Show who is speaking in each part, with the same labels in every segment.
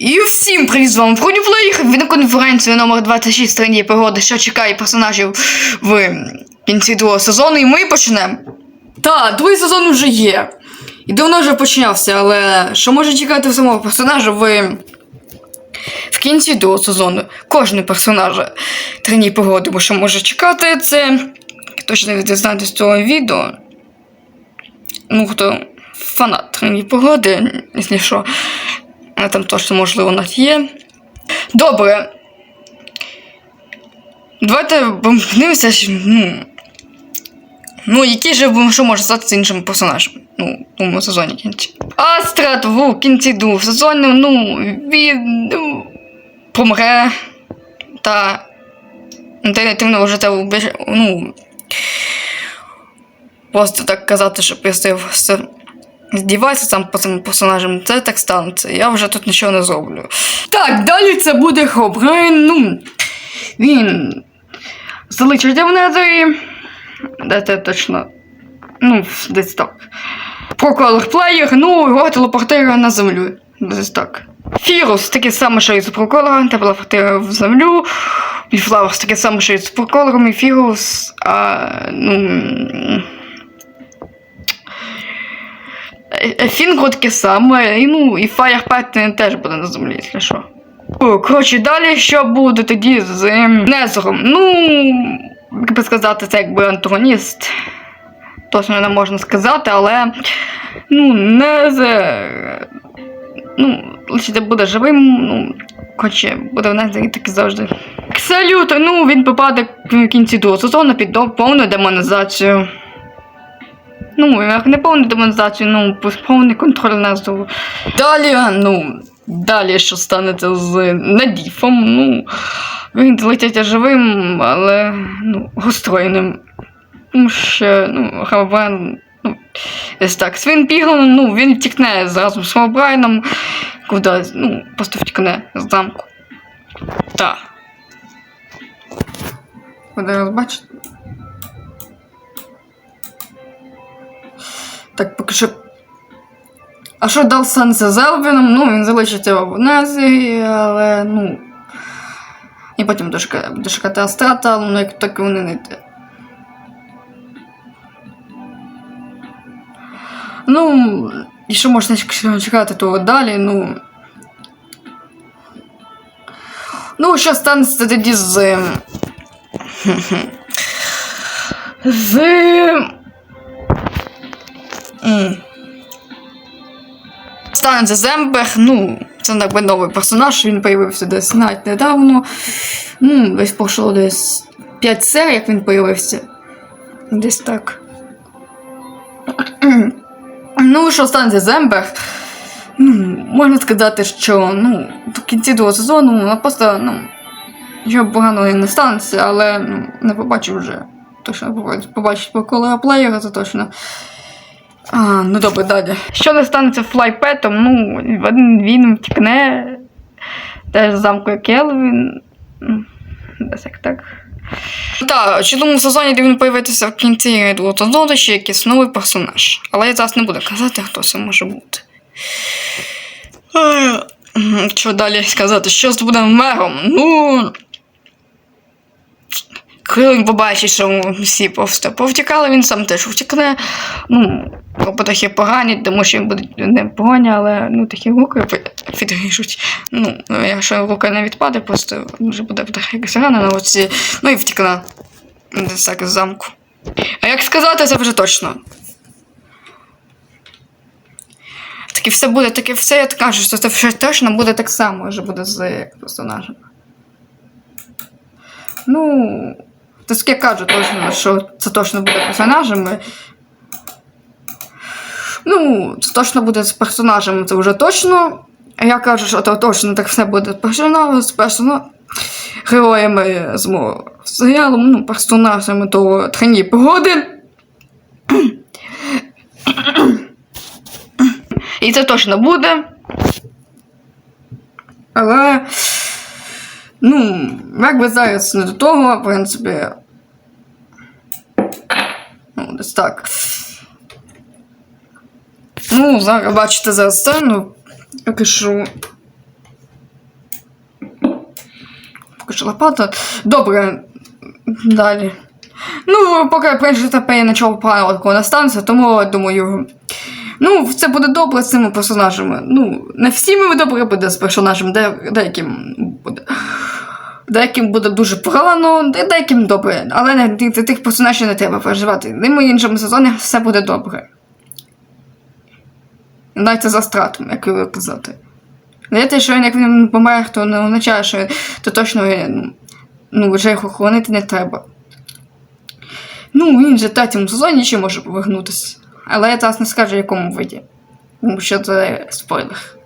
Speaker 1: І всім привіт з вами Фрунюфлеїх. Ви на конференції номер 26 страні пригоди, що чекає персонажів в кінці другого сезону, і ми почнемо. Так, другий сезон вже є. І давно вже починався, але що може чекати в самого персонажа в, в кінці другого сезону? Кожен персонаж трені пригоди, бо що може чекати, це точно ви дізнаєтесь з цього відео. Ну, хто фанат трені погоди, якщо що. Там точно, можливо, навіть є. Добре. Давайте помкнемося. Ну, ну який же що може з іншим персонажем? Ну, в тому сезоні кінці. Астрад в кінці другого сезону, ну, він ну, помре. Та альтернативного життя вбіж- ну, Просто так казати, що стояв все здіватися сам по цим персонажам, це так станеться. Я вже тут нічого не зроблю. Так, далі це буде Хобрайн. Ну, він залишиться в Незері. Де це точно? Ну, десь так. Про колорплеєр, ну, його телепортира на землю. Десь так. Фірус таке саме, що і з проколором, телепортира в землю. Біфлаурс таке саме, що і з проколором, і Фірус. А, ну, Е, Фінгу таке саме, і, ну, і Фаєрпет теж буде на землі, якщо що. Коротше, далі що буде тоді з ем, Незером? Ну, як би сказати, це якби антагоніст. Точно не можна сказати, але. Ну, Незер. Ну, лише буде живим, ну, хоче буде в Незері так і завжди. Салют, ну, він попаде в кінці другого сезону під повну демонізацію. Ну, як не повну демонізацію, ну, повний контроль назву. Далі, ну, далі що станеться з Надіфом, ну, він летять живим, але ну, розстроєним. Тому що, ну, Хабрайн, ну, десь так. Свін Піглом, ну, він втікне разом з Хабрайном, куди, ну, просто втікне з замку. Так. Ви зараз бачите? Так, поки що. А що дав Сансе з Елвіном? Ну, він залишиться в Назі, але ну. І потім дошка, дошкати Астрата, але ну, як так вони не йде. Ну, і що можна чекати того далі, ну. Ну, що станеться тоді з. З. М. Станеться Зембер, ну, це якби новий персонаж, він появився десь навіть недавно. Ну, десь пройшло десь 5 серій, як він появився. Десь так. Ну, що станеться Зембер? Ну, можна сказати, що ну, в кінці другого сезону вона просто, ну, нічого поганого не станеться, але ну, не побачив вже. Точно побачить, по колора плеєра, це точно. А, ну добре, далі. Що не станеться флайпетом, ну, він, він втікне. Теж замку Келвін. Ну, Десь як так. Так, у чудовому сезоні де він появитися в кінці сезону ще якийсь новий персонаж. Але я зараз не буду казати, хто це може бути. Що далі сказати? Що з буде мером? Ну. Коли побачить, що всі повтікали, він сам теж втікне. Ну, трохи поганять, тому що він буде не погані, але ну, такі руки відріжуть. Ну, якщо рука не відпаде, просто вже буде якась рана на оці. Ну і втікне десь так з замку. А як сказати, це вже точно. Таке все буде, таке все я кажу, що це все точно буде так само, вже буде з персонажем. Ну, то я кажу точно, що це точно буде персонажами. Ну, це точно буде з персонажами, це вже точно. Я кажу, що це точно так все буде з з персона... героями з серіалу, ну, персонажами того трині погоди. І це точно буде. Але. Ну, як би зараз не до того, в принципі. Ну, десь так. Ну, зараз бачите зараз сцену. Я пишу. лопата. Добре. Далі. Ну, поки перше тепер нічого поганого такого не станеться, тому думаю. Ну, це буде добре з цими персонажами. Ну, не всіми добре буде з персонажем, де, деяким буде. Деяким буде дуже погано, деяким добре. Але не, ти- ти- тих персонажів не треба переживати. Ними в іншому сезоні все буде добре. Навіть за стратом, як його казати. Знаєте, що він як він помер, то не означає, що то точно ну, вже його хоронити не треба. Ну, він же в третьому сезоні ще може повернутися. Але я зараз не скажу, в якому виді. Тому що це спойлер.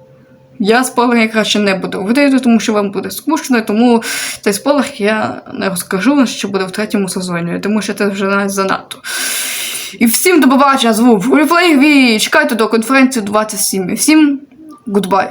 Speaker 1: Я спойлери краще не буду видати, тому що вам буде скучно, тому цей спойлер я не розкажу, що буде в третьому сезоні, тому що це вже навіть занадто. І всім до побачення, звук Replay Чекайте до конференції 27. Всім goodbye.